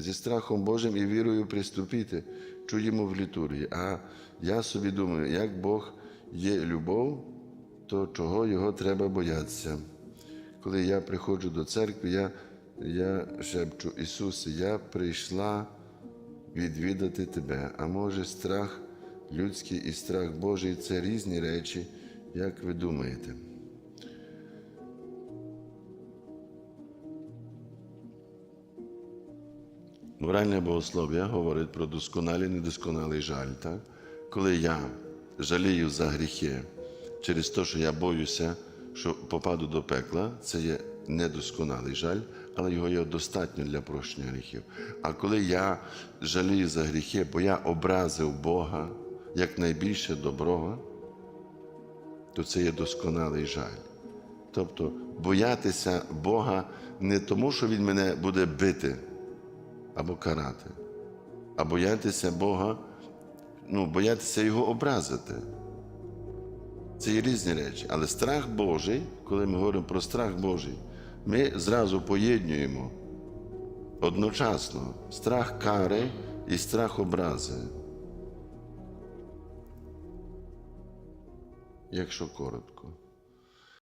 зі страхом Божим і вірою приступити, чуємо в літургії. А я собі думаю, як Бог є любов, то чого його треба боятися. Коли я приходжу до церкви, я, я шепчу, Ісусе, я прийшла відвідати Тебе. А може, страх людський і страх Божий це різні речі, як ви думаєте? Моральне богослов'я говорить про досконалий і недосконалий жаль. Так? Коли я жалію за гріхи через те, що я боюся, що попаду до пекла, це є недосконалий жаль, але його є достатньо для прощення гріхів. А коли я жалію за гріхи, бо я образив Бога як найбільше доброго, то це є досконалий жаль. Тобто боятися Бога не тому, що Він мене буде бити або карати, а боятися Бога, ну, боятися Його образити. Це є різні речі. Але страх Божий, коли ми говоримо про страх Божий, ми зразу поєднуємо одночасно страх кари і страх образи. Якщо коротко.